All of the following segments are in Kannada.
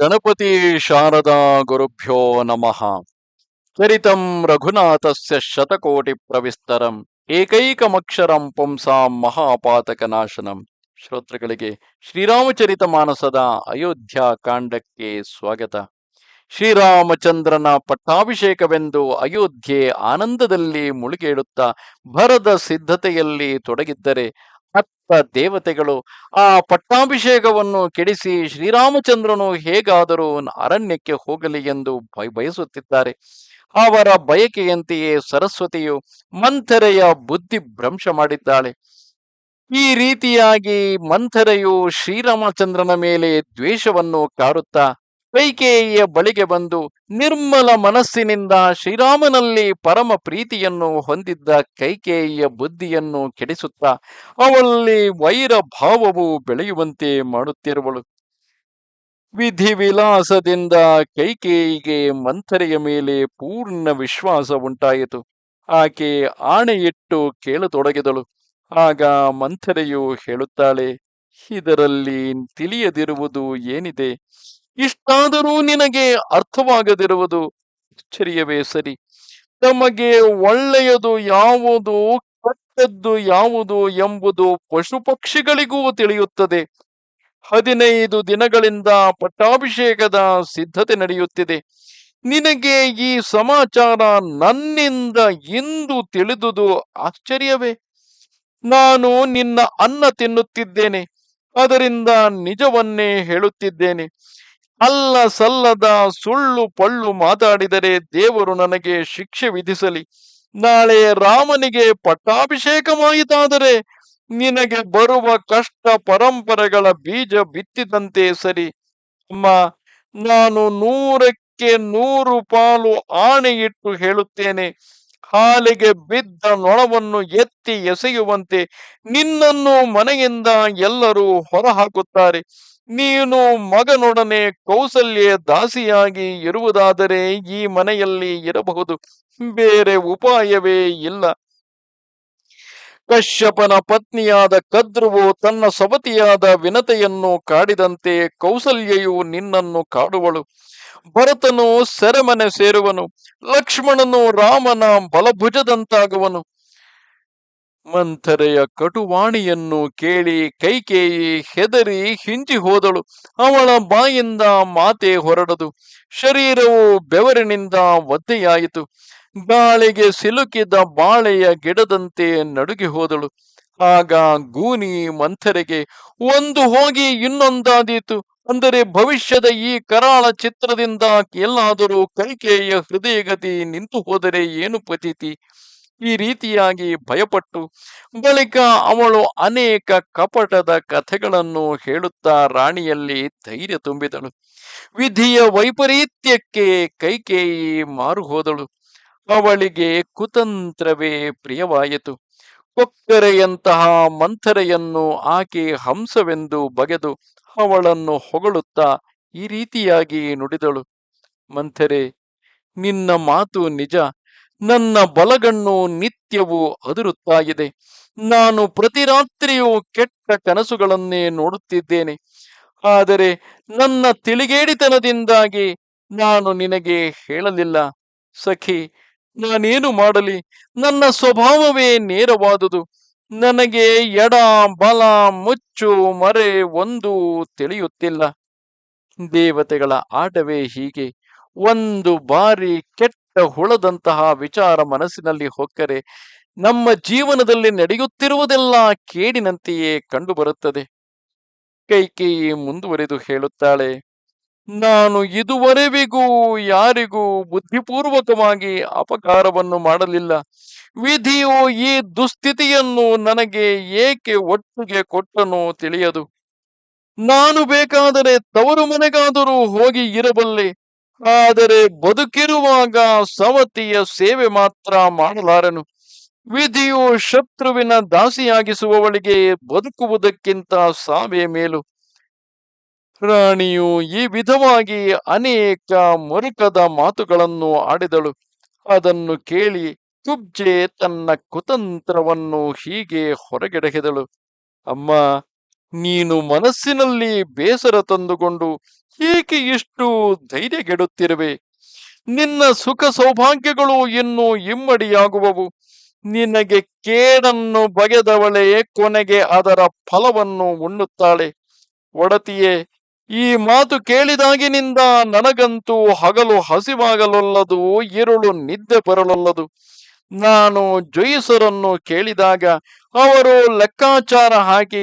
ಗಣಪತಿ ಶಾರದಾ ಗುರುಭ್ಯೋ ನಮಃ. ಚರಿತಂ ರಘುನಾಥಸ್ಯ ಶತಕೋಟಿ ಪ್ರವಿಸ್ತರಂ, ಏಕೈಕಮಕ್ಷರಂ ಪುಂಸಾಂ ಮಹಾಪಾತಕ ನಾಶನಂ ಶ್ರೋತೃಗಳಿಗೆ ಶ್ರೀರಾಮಚರಿತ ಮಾನಸದ ಅಯೋಧ್ಯ ಕಾಂಡಕ್ಕೆ ಸ್ವಾಗತ. ಶ್ರೀರಾಮಚಂದ್ರನ ಪಟ್ಟಾಭಿಷೇಕವೆಂದು ಅಯೋಧ್ಯೆ ಆನಂದದಲ್ಲಿ ಮುಳುಗೇಳುತ್ತಾ ಭರದ ಸಿದ್ಧತೆಯಲ್ಲಿ ತೊಡಗಿದ್ದರೆ ದೇವತೆಗಳು. ಆ ಪಟ್ಟಾಭಿಷೇಕವನ್ನು ಕೆಡಿಸಿ ಶ್ರೀರಾಮಚಂದ್ರನು ಹೇಗಾದರೂ ಅರಣ್ಯಕ್ಕೆ ಹೋಗಲಿ ಎಂದು ಬಯ- ಬಯಸುತ್ತಿದ್ದಾರೆ. ಅವರ ಬಯಕೆಯಂತೆಯೇ ಸರಸ್ವತಿಯು ಮಂಥರೆಯ ಬುದ್ಧಿ ಭ್ರಂಶ ಮಾಡಿದ್ದಾಳೆ. ಈ ರೀತಿಯಾಗಿ ಮಂಥರೆಯು ಶ್ರೀರಾಮಚಂದ್ರನ ಮೇಲೆ ದ್ವೇಷವನ್ನು ಕಾರುತ್ತಾ ಕೈಕೇಯಿಯ ಬಳಿಗೆ ಬಂದು ನಿರ್ಮಲ ಮನಸ್ಸಿನಿಂದ ಶ್ರೀರಾಮನಲ್ಲಿ ಪರಮ ಪ್ರೀತಿಯನ್ನು ಹೊಂದಿದ್ದ ಕೈಕೇಯಿಯ ಬುದ್ಧಿಯನ್ನು ಕೆಡಿಸುತ್ತಾ ಅವಳಲ್ಲಿ ವೈರ ಭಾವವು ಬೆಳೆಯುವಂತೆ ಮಾಡುತ್ತಿರುವಳು. ವಿಧಿ ವಿಲಾಸದಿಂದ ಕೈಕೇಯಿಗೆ ಮಂಥರೆಯ ಮೇಲೆ ಪೂರ್ಣ ವಿಶ್ವಾಸ ಉಂಟಾಯಿತು. ಆಕೆ ಆಣೆಯಿಟ್ಟು ಕೇಳತೊಡಗಿದಳು. ಆಗ ಮಂಥರೆಯು ಹೇಳುತ್ತಾಳೆ, ಇದರಲ್ಲಿ ತಿಳಿಯದಿರುವುದು ಏನಿದೆ? ಇಷ್ಟಾದರೂ ನಿನಗೆ ಅರ್ಥವಾಗದಿರುವುದು ಆಶ್ಚರ್ಯವೇ ಸರಿ. ತಮಗೆ ಒಳ್ಳೆಯದು ಯಾವುದು, ಕೆಟ್ಟದ್ದು ಯಾವುದು ಎಂಬುದು ಪಶು ಪಕ್ಷಿಗಳಿಗೂ ತಿಳಿಯುತ್ತದೆ. ಹದಿನೈದು ದಿನಗಳಿಂದ ಪಟ್ಟಾಭಿಷೇಕದ ಸಿದ್ಧತೆ ನಡೆಯುತ್ತಿದೆ. ನಿನಗೆ ಈ ಸಮಾಚಾರ ನನ್ನಿಂದ ಇಂದು ತಿಳಿದುದು ಆಶ್ಚರ್ಯವೇ. ನಾನು ನಿನ್ನ ಅನ್ನ ತಿನ್ನುತ್ತಿದ್ದೇನೆ, ಅದರಿಂದ ನಿಜವನ್ನೇ ಹೇಳುತ್ತಿದ್ದೇನೆ. ಅಲ್ಲ ಸಲ್ಲದ ಸುಳ್ಳು ಪಳ್ಳು ಮಾತಾಡಿದರೆ ದೇವರು ನನಗೆ ಶಿಕ್ಷೆ ವಿಧಿಸಲಿ. ನಾಳೆ ರಾಮನಿಗೆ ಪಟ್ಟಾಭಿಷೇಕವಾಯಿತಾದರೆ ನಿನಗೆ ಬರುವ ಕಷ್ಟ ಪರಂಪರೆಗಳ ಬೀಜ ಬಿತ್ತಿದಂತೆ ಸರಿ. ಅಮ್ಮ, ನಾನು ನೂರಕ್ಕೆ ನೂರು ಪಾಲು ಆಣೆ ಇಟ್ಟು ಹೇಳುತ್ತೇನೆ. ಹಾಲಿಗೆ ಬಿದ್ದ ನೊಣವನ್ನು ಎತ್ತಿ ಎಸೆಯುವಂತೆ ನಿನ್ನನ್ನು ಮನೆಯಿಂದ ಎಲ್ಲರೂ ಹೊರಹಾಕುತ್ತಾರೆ. ನೀನು ಮಗನೊಡನೆ ಕೌಸಲ್ಯ ದಾಸಿಯಾಗಿ ಇರುವುದಾದರೆ ಈ ಮನೆಯಲ್ಲಿ ಇರಬಹುದು. ಬೇರೆ ಉಪಾಯವೇ ಇಲ್ಲ. ಕಶ್ಯಪನ ಪತ್ನಿಯಾದ ಕದ್ರುವು ತನ್ನ ಸವತಿಯಾದ ವಿನತೆಯನ್ನು ಕಾಡಿದಂತೆ ಕೌಸಲ್ಯೆಯು ನಿನ್ನನ್ನು ಕಾಡುವಳು. ಭರತನು ಸೆರೆಮನೆ ಸೇರುವನು. ಲಕ್ಷ್ಮಣನು ರಾಮನ ಬಲಭುಜದಂತಾಗುವನು. ಮಂಥರೆಯ ಕಟುವಾಣಿಯನ್ನು ಕೇಳಿ ಕೈಕೇಯಿ ಹೆದರಿ ಹಿಂಜಿ ಹೋದಳು. ಅವಳ ಬಾಯಿಂದ ಮಾತೆ ಹೊರಡದು. ಶರೀರವು ಬೆವರಿನಿಂದ ಒದ್ದೆಯಾಯಿತು. ಗಾಳಿಗೆ ಸಿಲುಕಿದ ಬಾಳೆಯ ಗಿಡದಂತೆ ನಡುಗಿ ಹೋದಳು. ಆಗ ಗೂನಿ ಮಂಥರೆಗೆ, ಒಂದು ಹೋಗಿ ಇನ್ನೊಂದಾದೀತು. ಅಂದರೆ ಭವಿಷ್ಯದ ಈ ಕರಾಳ ಚಿತ್ರದಿಂದ ಎಲ್ಲಾದರೂ ಕೈಕೇಯಿಯ ಹೃದಯಗತಿ ನಿಂತು ಹೋದರೆ ಏನು ಪತಿತಿ? ಈ ರೀತಿಯಾಗಿ ಭಯಪಟ್ಟು ಬಳಿಕ ಅವಳು ಅನೇಕ ಕಪಟದ ಕಥೆಗಳನ್ನು ಹೇಳುತ್ತಾ ರಾಣಿಯಲ್ಲಿ ಧೈರ್ಯ ತುಂಬಿದಳು. ವಿಧಿಯ ವೈಪರೀತ್ಯಕ್ಕೆ ಕೈಕೇಯಿ ಮಾರು ಹೋದಳು ಅವಳಿಗೆ ಕುತಂತ್ರವೇ ಪ್ರಿಯವಾಯಿತು. ಕೊಕ್ಕರೆಯಂತಹ ಮಂಥರೆಯನ್ನು ಆಕೆ ಹಂಸವೆಂದು ಬಗೆದು ಅವಳನ್ನು ಹೊಗಳುತ್ತಾ ಈ ರೀತಿಯಾಗಿ ನುಡಿದಳು. ಮಂಥರೆ, ನಿನ್ನ ಮಾತು ನಿಜ. ನನ್ನ ಬಲಗಣ್ಣು ನಿತ್ಯವೂ ಅದುರುತ್ತಾ ನಾನು ಪ್ರತಿ ರಾತ್ರಿಯೂ ಕೆಟ್ಟ ಕನಸುಗಳನ್ನೇ ನೋಡುತ್ತಿದ್ದೇನೆ. ಆದರೆ ನನ್ನ ತಿಳಿಗೇಡಿತನದಿಂದಾಗಿ ನಾನು ನಿನಗೆ ಹೇಳಲಿಲ್ಲ. ಸಖಿ, ನಾನೇನು ಮಾಡಲಿ? ನನ್ನ ಸ್ವಭಾವವೇ ನೇರವಾದುದು. ನನಗೆ ಎಡ, ಬಲ, ಮುಚ್ಚು, ಮರೆ ಒಂದು ತಿಳಿಯುತ್ತಿಲ್ಲ. ದೇವತೆಗಳ ಆಟವೇ ಹೀಗೆ. ಒಂದು ಬಾರಿ ಕೆಟ್ಟ ಹುಳದಂತಹ ವಿಚಾರ ಮನಸ್ಸಿನಲ್ಲಿ ಹೊಕ್ಕರೆ, ನಮ್ಮ ಜೀವನದಲ್ಲಿ ನಡೆಯುತ್ತಿರುವುದೆಲ್ಲ ಕೇಡಿನಂತೆಯೇ ಕಂಡುಬರುತ್ತದೆ. ಕೈಕೇಯಿ ಮುಂದುವರೆದು ಹೇಳುತ್ತಾಳೆ, ನಾನು ಇದುವರೆವಿಗೂ ಯಾರಿಗೂ ಬುದ್ಧಿಪೂರ್ವಕವಾಗಿ ಅಪಕಾರವನ್ನು ಮಾಡಲಿಲ್ಲ. ವಿಧಿಯು ಈ ದುಸ್ಥಿತಿಯನ್ನು ನನಗೆ ಏಕೆ ಒಟ್ಟಿಗೆ ಕೊಟ್ಟನೋ ತಿಳಿಯದು. ನಾನು ಬೇಕಾದರೆ ತವರು ಮನೆಗಾದರೂ ಹೋಗಿ ಇರಬಲ್ಲೆ. ಆದರೆ ಬದುಕಿರುವಾಗ ಸವತಿಯ ಸೇವೆ ಮಾತ್ರ ಮಾಡಲಾರನು. ವಿಧಿಯು ಶತ್ರುವಿನ ದಾಸಿಯಾಗಿಸುವವಳಿಗೆ ಬದುಕುವುದಕ್ಕಿಂತ ಸಾವೇ ಮೇಲು. ರಾಣಿಯು ಈ ವಿಧವಾಗಿ ಅನೇಕ ಮರುಕದ ಮಾತುಗಳನ್ನು ಆಡಿದಳು. ಅದನ್ನು ಕೇಳಿ ಕುಬ್ಜೆ ತನ್ನ ಕುತಂತ್ರವನ್ನು ಹೀಗೆ ಹೊರಗೆಡಹಿದಳು. ಅಮ್ಮ ನೀನು ಮನಸ್ಸಿನಲ್ಲಿ ಬೇಸರ ತಂದುಕೊಂಡು ಏಕೆ ಇಷ್ಟು ಧೈರ್ಯಗೆಡುತ್ತಿರುವೆ. ನಿನ್ನ ಸುಖ ಸೌಭಾಗ್ಯಗಳು ಇನ್ನೂ ಇಮ್ಮಡಿಯಾಗುವವು. ನಿನಗೆ ಕೇಡನ್ನು ಬಗೆದವಳೇ ಕೊನೆಗೆ ಅದರ ಫಲವನ್ನು ಉಣ್ಣುತ್ತಾಳೆ. ಒಡತಿಯೇ, ಈ ಮಾತು ಕೇಳಿದಾಗಿನಿಂದ ನನಗಂತೂ ಹಗಲು ಹಸಿವಾಗಲೊಲ್ಲದು, ಇರುಳು ನಿದ್ದೆ ಬರಲೊಲ್ಲದು. ನಾನು ಜೊಯಿಸರನ್ನು ಕೇಳಿದಾಗ ಅವರು ಲೆಕ್ಕಾಚಾರ ಹಾಕಿ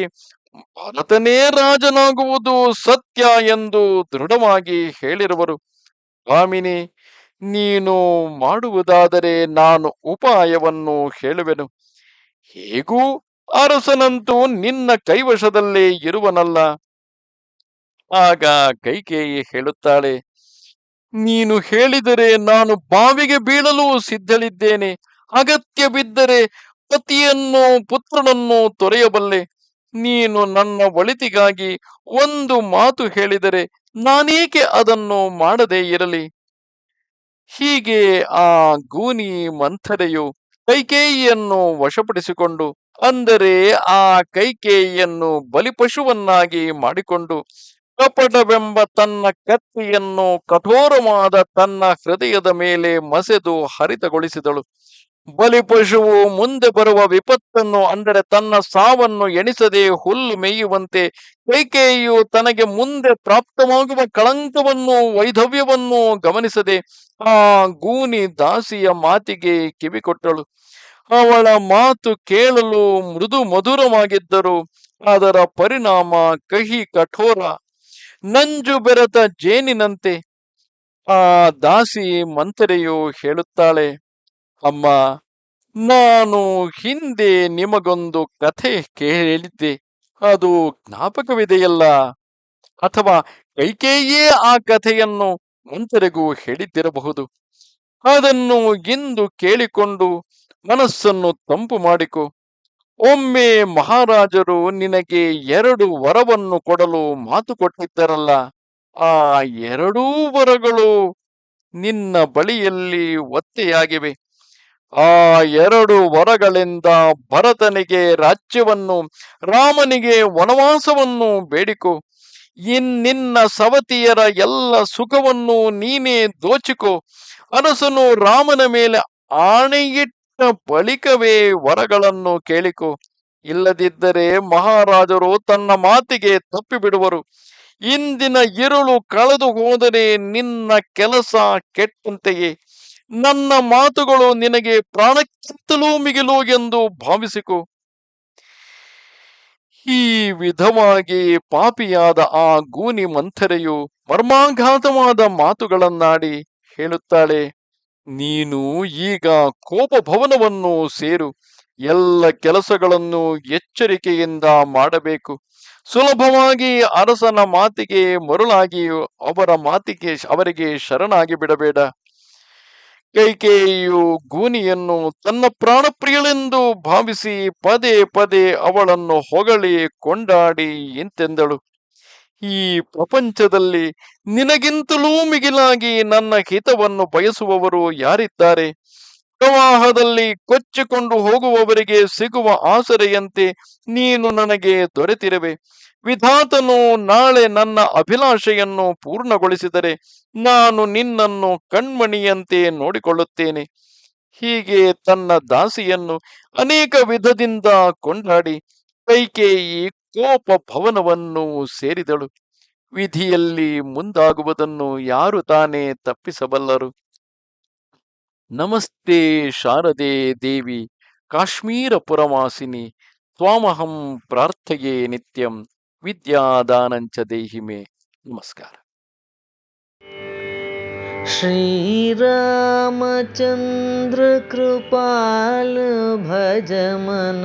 ಭರತನೇ ರಾಜನಾಗುವುದು ಸತ್ಯ ಎಂದು ದೃಢವಾಗಿ ಹೇಳಿರುವರು. ಕಾಮಿನಿ ನೀನು ಮಾಡುವುದಾದರೆ ನಾನು ಉಪಾಯವನ್ನು ಹೇಳುವೆನು. ಹೇಗೂ ಅರಸನಂತೂ ನಿನ್ನ ಕೈವಶದಲ್ಲೇ ಇರುವನಲ್ಲ. ಆಗ ಕೈಕೇಯಿ ಹೇಳುತ್ತಾಳೆ, ನೀನು ಹೇಳಿದರೆ ನಾನು ಬಾವಿಗೆ ಬೀಳಲು ಸಿದ್ಧಳಿದ್ದೇನೆ. ಅಗತ್ಯ ಬಿದ್ದರೆ ಪತಿಯನ್ನು ಪುತ್ರನನ್ನು ತೊರೆಯಬಲ್ಲೆ. ನೀನು ನನ್ನ ಒಳಿತಿಗಾಗಿ ಒಂದು ಮಾತು ಹೇಳಿದರೆ ನಾನೇಕೆ ಅದನ್ನು ಮಾಡದೇ ಇರಲಿ? ಹೀಗೆ ಆ ಗೂನಿ ಮಂಥರೆಯು ಕೈಕೇಯಿಯನ್ನು ವಶಪಡಿಸಿಕೊಂಡು ಅಂದರೆ ಆ ಕೈಕೇಯಿಯನ್ನು ಬಲಿಪಶುವನ್ನಾಗಿ ಮಾಡಿಕೊಂಡು ಕಪಟವೆಂಬ ತನ್ನ ಕತ್ತಿಯನ್ನು ಕಠೋರವಾದ ತನ್ನ ಹೃದಯದ ಮೇಲೆ ಮಸೆದು ಹರಿತಗೊಳಿಸಿದಳು. ಬಲಿಪಶುವು ಮುಂದೆ ಬರುವ ವಿಪತ್ತನ್ನು, ಅಂದರೆ ತನ್ನ ಸಾವನ್ನು ಎಣಿಸದೆ ಹುಲ್ಲು ಮೇಯುವಂತೆ ಕೈಕೇಯಿಯು ತನಗೆ ಮುಂದೆ ಪ್ರಾಪ್ತವಾಗುವ ಕಳಂಕವನ್ನು ವೈಧವ್ಯವನ್ನು ಗಮನಿಸದೆ, ಆ ಗೂನಿ ದಾಸಿಯ ಮಾತಿಗೆ ಕಿವಿಕೊಟ್ಟಳು. ಅವಳ ಮಾತು ಕೇಳಲು ಮೃದು ಮಧುರವಾಗಿದ್ದರು, ಅದರ ಪರಿಣಾಮ ಕಹಿ ಕಠೋರ. ನಂಜು ಬೆರೆತ ಜೇನಿನಂತೆ, ಆ ದಾಸಿ ಮಂತರೆಯು ಹೇಳುತ್ತಾಳೆ ಅಮ್ಮ, ನಾನು ಹಿಂದೆ ನಿಮಗೊಂದು ಕಥೆ ಕೇಳಿದ್ದೆ ಅದು ಜ್ಞಾಪಕವಿದೆಯಲ್ಲ? ಅಥವಾ ಕೈಕೇಯೇ ಆ ಕಥೆಯನ್ನು ಮಂತರಿಗೂ ಹೇಳಿದ್ದಿರಬಹುದು? ಅದನ್ನು ಇಂದು ಕೇಳಿಕೊಂಡು ಮನಸ್ಸನ್ನು ತಂಪು ಮಾಡಿಕೊ. ಒಮ್ಮೆ ಮಹಾರಾಜರು ನಿನಗೆ ಎರಡು ವರವನ್ನು ಕೊಡಲು ಮಾತು ಕೊಟ್ಟಿದ್ದರಲ್ಲ? ಆ ಎರಡೂ ವರಗಳು ನಿನ್ನ ಬಳಿಯಲ್ಲಿ ಒತ್ತೆಯಾಗಿವೆ. ಆ ಎರಡು ವರಗಳಿಂದ ಭರತನಿಗೆ ರಾಜ್ಯವನ್ನು, ರಾಮನಿಗೆ ವನವಾಸವನ್ನು ಬೇಡಿಕೊ. ಇನ್ನಿನ್ನ ಸವತಿಯರ ಎಲ್ಲ ಸುಖವನ್ನು ನೀನೇ ದೋಚಿಕೊ. ಅರಸನು ರಾಮನ ಮೇಲೆ ಆಣೆಯಿಟ್ಟ ಬಳಿಕವೇ ವರಗಳನ್ನು ಕೇಳಿಕೊ. ಇಲ್ಲದಿದ್ದರೆ ಮಹಾರಾಜರು ತನ್ನ ಮಾತಿಗೆ ತಪ್ಪಿಬಿಡುವರು. ಇಂದಿನ ಇರುಳು ಕಳೆದು ಹೋದರೆ ನಿನ್ನ ಕೆಲಸ ಕೆಟ್ಟಂತೆಯೇ. ನನ್ನ ಮಾತುಗಳು ನಿನಗೆ ಪ್ರಾಣಕ್ಕಿಂತಲೂ ಮಿಗಿಲು ಎಂದು ಭಾವಿಸಿಕೊ. ಈ ವಿಧವಾಗಿ ಪಾಪಿಯಾದ ಆ ಗೂನಿ ಮಂಥರೆಯು ಮರ್ಮಾಘಾತವಾದ ಮಾತುಗಳನ್ನಾಡಿ ಹೇಳುತ್ತಾಳೆ, ನೀನು ಈಗ ಕೋಪ ಭವನವನ್ನು ಸೇರು, ಎಲ್ಲ ಕೆಲಸಗಳನ್ನು ಎಚ್ಚರಿಕೆಯಿಂದ ಮಾಡಬೇಕು. ಸುಲಭವಾಗಿ ಅರಸನ ಮಾತಿಗೆ ಮರುಳಾಗಿಯೂ ಅವರ ಮಾತಿಗೆ ಅವರಿಗೆ ಶರಣಾಗಿ ಬಿಡಬೇಡ. ಕೈಕೇಯಿಯು ಗೂನಿಯನ್ನು ತನ್ನ ಪ್ರಾಣಪ್ರಿಯಳೆಂದು ಭಾವಿಸಿ ಪದೇ ಪದೇ ಅವಳನ್ನು ಹೊಗಳಿ ಕೊಂಡಾಡಿ ಇಂತೆಂದಳು ಈ ಪ್ರಪಂಚದಲ್ಲಿ ನಿನಗಿಂತಲೂ ಮಿಗಿಲಾಗಿ ನನ್ನ ಹಿತವನ್ನು ಬಯಸುವವರು ಯಾರಿದ್ದಾರೆ? ಪ್ರವಾಹದಲ್ಲಿ ಕೊಚ್ಚಿಕೊಂಡು ಹೋಗುವವರಿಗೆ ಸಿಗುವ ಆಸರೆಯಂತೆ ನೀನು ನನಗೆ ದೊರೆತಿರುವೆ. ವಿಧಾತನು ನಾಳೆ ನನ್ನ ಅಭಿಲಾಷೆಯನ್ನು ಪೂರ್ಣಗೊಳಿಸಿದರೆ ನಾನು ನಿನ್ನನ್ನು ಕಣ್ಮಣಿಯಂತೆ ನೋಡಿಕೊಳ್ಳುತ್ತೇನೆ. ಹೀಗೆ ತನ್ನ ದಾಸಿಯನ್ನು ಅನೇಕ ವಿಧದಿಂದ ಕೊಂಡಾಡಿ ಕೈಕೇಯಿ ಕೋಪ ಭವನವನ್ನು ಸೇರಿದಳು. ವಿಧಿಯಲ್ಲಿ ಮುಂದಾಗುವುದನ್ನು ಯಾರು ತಾನೇ ತಪ್ಪಿಸಬಲ್ಲರು? ನಮಸ್ತೆ ಶಾರದೆ ದೇವಿ, ಕಾಶ್ಮೀರ ಪುರವಾಸಿನಿ, ತ್ವಾಮಹಂ ಪ್ರಾರ್ಥೆಯೇ ನಿತ್ಯಂ. विद्यादानंच देहि मे। नमस्कार। श्रीरामचन्द्र कृपाल भजमन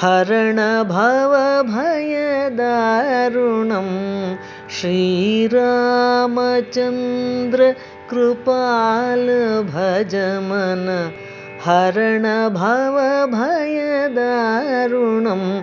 हरण भवभयदारुणं श्रीरामचन्द्र कृपाल भजमन हरण भवभयदारुणम्